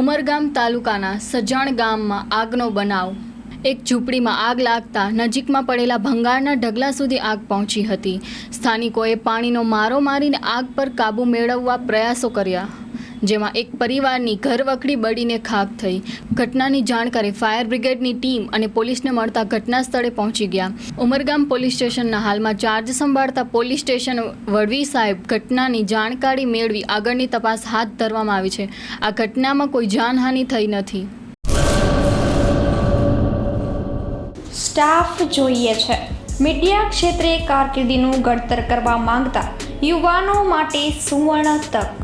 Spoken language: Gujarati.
ઉમરગામ તાલુકાના સજાણ ગામમાં આગનો બનાવ. એક ઝૂંપડીમાં આગ લાગતા નજીકમાં પડેલા ભંગારના ઢગલા સુધી આગ પહોંચી હતી. સ્થાનિકોએ પાણીનો મારો મારીને આગ પર કાબૂ મેળવવા પ્રયાસો કર્યા. જેમાં એક પરિવારની ઘરવખડી બળીને ખાક થઈ. ઘટનાની જાણકારી ફાયર બ્રિગેડની ટીમ અને પોલીસને મળતા ઘટના સ્થળે પહોંચી ગયા. ઉમરગામ પોલીસ સ્ટેશનના હાલમાં ચાર્જ સંભાળતા પોલીસ સ્ટેશન વડવી સાહેબ ઘટનાની જાણકારી મેળવી આગળની તપાસ હાથ ધરવામાં આવી છે. આ ઘટનામાં કોઈ જાનહાનિ થઈ નથી. સ્ટાફ જોઈએ છે. મીડિયા ક્ષેત્રે કારકિર્દીનું ઘડતર કરવા માંગતા યુવાનો માટે સુવર્ણ તક.